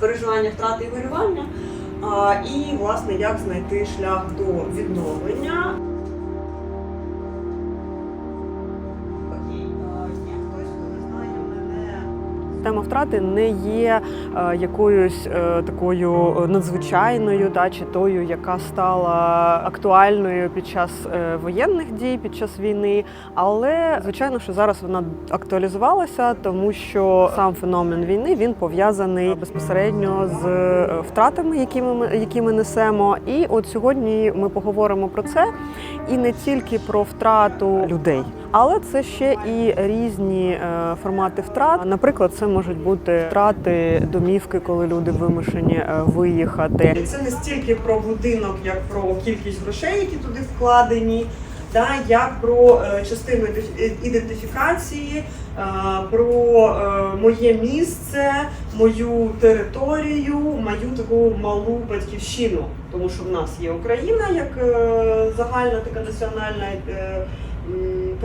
переживання втрати і горювання, і власне як знайти шлях до відновлення. Тема втрати не є е, якоюсь е, такою надзвичайною, та чи тою, яка стала актуальною під час е, воєнних дій, під час війни. Але звичайно, що зараз вона актуалізувалася, тому що сам феномен війни він пов'язаний безпосередньо з е, втратами, які ми, які ми несемо. І от сьогодні ми поговоримо про це і не тільки про втрату людей. Але це ще і різні е, формати втрат. Наприклад, це можуть бути втрати домівки, коли люди вимушені е, виїхати. Це не стільки про будинок, як про кількість грошей, які туди вкладені, да, як про е, частину ідентифікації, про моє місце, мою територію, мою таку малу батьківщину. Тому що в нас є Україна як загальна така національна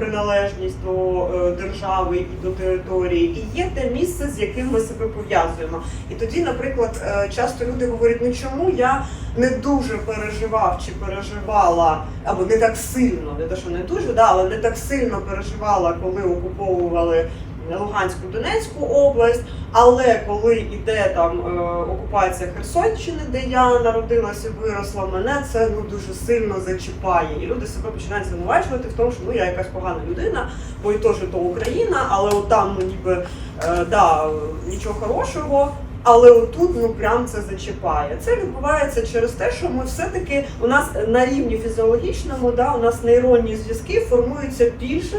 приналежність до е, держави і до території, і є те місце, з яким ми себе пов'язуємо. І тоді, наприклад, е, часто люди говорять: ну чому я не дуже переживав чи переживала, або не так сильно, не те, що не дуже, да, але не так сильно переживала, коли окуповували. Луганську Донецьку область, але коли йде там е, окупація Херсонщини, де я народилася, виросла, мене це ну дуже сильно зачіпає. І люди себе починають звинувачувати в тому, що ну я якась погана людина, бо і теж то Україна, але от там ну ніби е, да, нічого хорошого. Але отут ну прям це зачіпає. Це відбувається через те, що ми все-таки у нас на рівні фізіологічному, да, у нас нейронні зв'язки формуються більше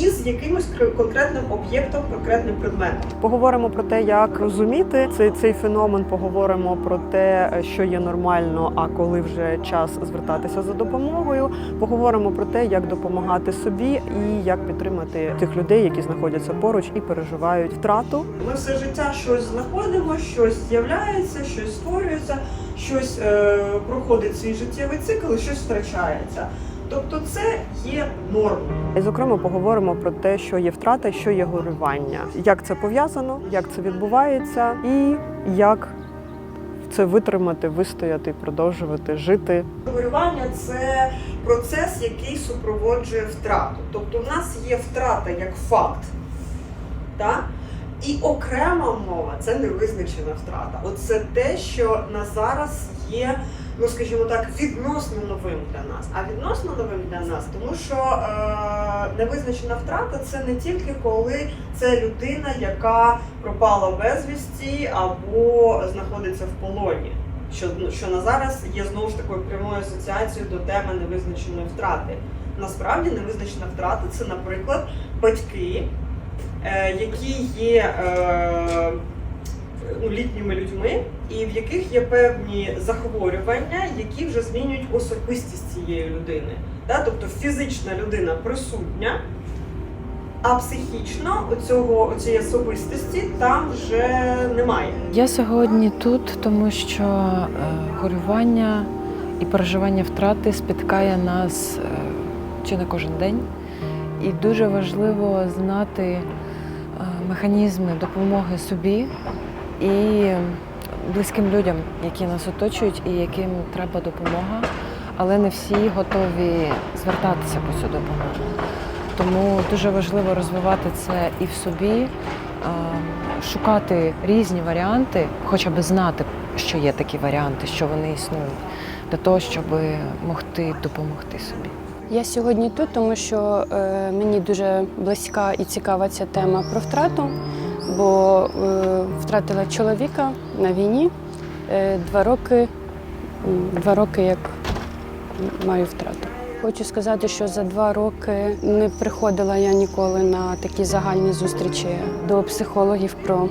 із якимось кр- конкретним об'єктом, конкретним предметом. Поговоримо про те, як розуміти цей, цей феномен. Поговоримо про те, що є нормально, а коли вже час звертатися за допомогою. Поговоримо про те, як допомагати собі і як підтримати тих людей, які знаходяться поруч і переживають втрату. Ми все життя щось знаходимо, щось з'являється, щось створюється, щось е, проходить свій життєвий цикл, і щось втрачається. Тобто це є нормою. І, зокрема, поговоримо про те, що є втрата, що є горювання, як це пов'язано, як це відбувається, і як це витримати, вистояти, продовжувати жити. Горювання це процес, який супроводжує втрату. Тобто, в нас є втрата як факт, так? І окрема мова це невизначена втрата. Оце те, що на зараз є, ну скажімо так, відносно новим для нас. А відносно новим для нас, тому що е, невизначена втрата це не тільки коли це людина, яка пропала безвісті або знаходиться в полоні. Що, ну, що на зараз є знову ж такою прямою асоціацією до теми невизначеної втрати. Насправді невизначена втрата це, наприклад, батьки, які є е, ну, літніми людьми, і в яких є певні захворювання, які вже змінюють особистість цієї людини. Тобто фізична людина присутня, а психічно оцього, оцієї особистості там вже немає. Я сьогодні тут, тому що е, горювання і переживання втрати спіткає нас е, чи не кожен день. І дуже важливо знати е, механізми допомоги собі і близьким людям, які нас оточують і яким треба допомога, але не всі готові звертатися по цю допомогу. Тому дуже важливо розвивати це і в собі, е, шукати різні варіанти, хоча б знати, що є такі варіанти, що вони існують, для того, щоб могти допомогти собі. Я сьогодні тут, тому що е, мені дуже близька і цікава ця тема про втрату, бо е, втратила чоловіка на війні е, два роки, два роки як маю втрату. Хочу сказати, що за два роки не приходила я ніколи на такі загальні зустрічі до психологів про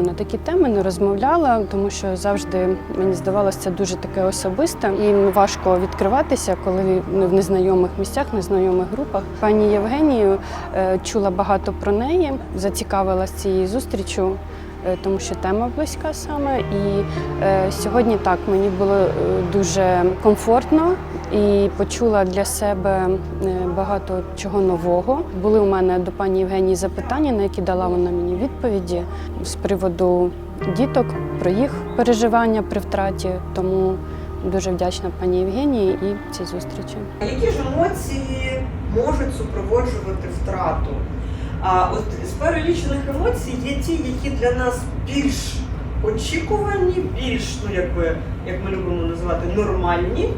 на такі теми, не розмовляла, тому що завжди мені здавалося дуже таке особисте і важко відкриватися, коли ну, в незнайомих місцях, незнайомих групах. Пані Євгенію е, чула багато про неї, зацікавилась цією зустрічю. е, Тому що тема близька саме, і е, сьогодні так мені було е, дуже комфортно і почула для себе е, багато чого нового. Були у мене до пані Євгенії запитання, на які дала вона мені відповіді з приводу діток, про їх переживання при втраті. Тому дуже вдячна пані Євгенії і цій зустрічі. Які ж емоції можуть супроводжувати втрату? А от з перелічених емоцій є ті, які для нас більш очікувані, більш, ну якби, як ми любимо називати, нормальні.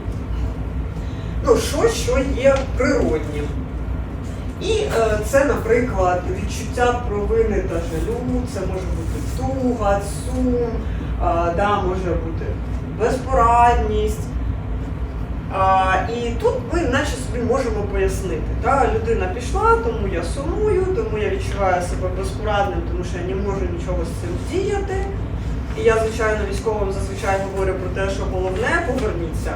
Ну, що, що є природнім. І е, це, наприклад, відчуття провини та жалю, це може бути туга, сум, да, може бути безпорадність. А, і тут ми наче собі можемо пояснити. Та? Людина пішла, тому я сумую, тому я відчуваю себе безпорадним, тому що я не можу нічого з цим діяти. І я, звичайно, військовим зазвичай говорю про те, що головне поверніться.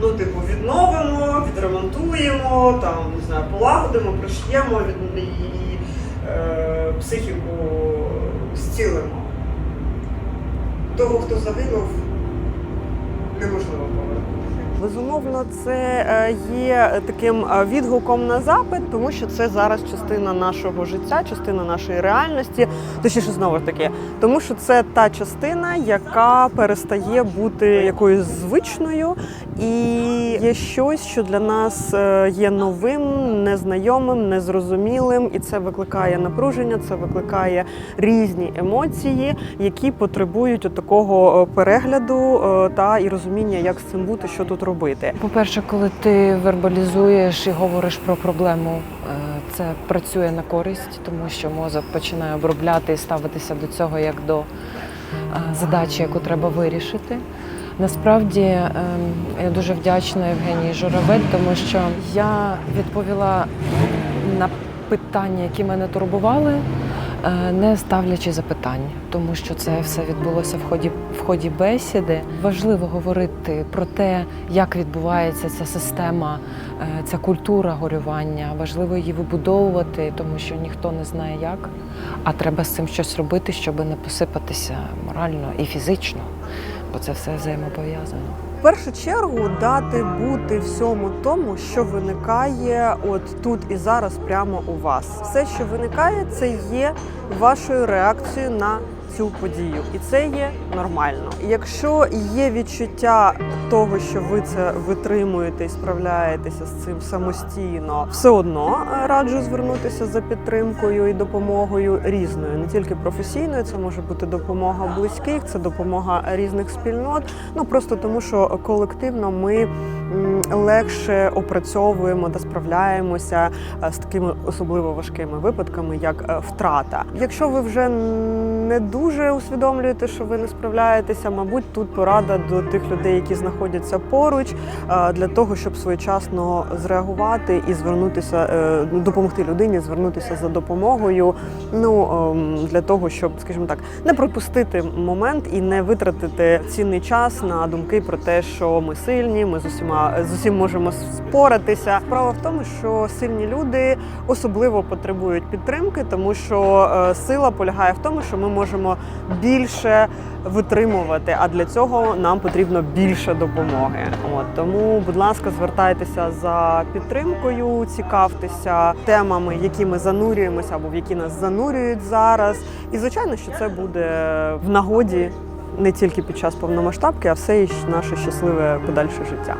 Ну, типу, відновимо, відремонтуємо, там, не знаю, полагодимо, приш'ємо і е, психіку зцілимо. Того, хто загинув, неможливо повернути. Безумовно, це е, є таким е, відгуком на запит, тому що це зараз частина нашого життя, частина нашої реальності. Точніше, знову ж таки, тому що це та частина, яка перестає бути якоюсь звичною, і є щось, що для нас е, є новим, незнайомим, незрозумілим, і це викликає напруження, це викликає різні емоції, які потребують такого перегляду та і розуміння, як з цим бути, що тут робити. По-перше, коли ти вербалізуєш і говориш про проблему, е, це працює на користь, тому що мозок починає обробляти і ставитися до цього як до е, задачі, яку треба вирішити. Насправді ем, я дуже вдячна Євгенії Журавель, тому що я відповіла на питання, які мене турбували, не ставлячи запитань, тому що це все відбулося в ході в ході бесіди. Важливо говорити про те, як відбувається ця система, е, ця культура горювання. Важливо її вибудовувати, тому що ніхто не знає як. А треба з цим щось робити, щоб не посипатися морально і фізично, бо це все взаємопов'язано. Першу чергу дати бути всьому тому, що виникає от тут і зараз, прямо у вас. Все, що виникає, це є вашою реакцією на цю подію, і це є нормально. Якщо є відчуття того, що ви це витримуєте і справляєтеся з цим самостійно, все одно е, раджу звернутися за підтримкою і допомогою різною, не тільки професійною, це може бути допомога близьких, це допомога різних спільнот. Ну просто тому, що колективно ми легше опрацьовуємо та справляємося е, з такими особливо важкими випадками, як е, втрата. Якщо ви вже не дуже усвідомлюєте, що ви не справляєтеся, мабуть, тут порада до тих людей, які знаходяться поруч, е, для того, щоб своєчасно зреагувати і звернутися, е, допомогти людині, звернутися за допомогою. Ну ем, для того, щоб, скажімо так, не пропустити момент і не витратити цінний час на думки про те, що ми сильні, ми з усіма з усім можемо споратися. Справа в тому, що сильні люди особливо потребують підтримки, тому що е, сила полягає в тому, що ми можемо більше витримувати, а для цього нам потрібно більше допомоги. От тому, будь ласка, звертайтеся за підтримкою, цікавтеся темами, які ми занурюємося або в які нас занурюють зараз. І звичайно, що це буде в нагоді не тільки під час повномасштабки, а все і наше щасливе подальше життя.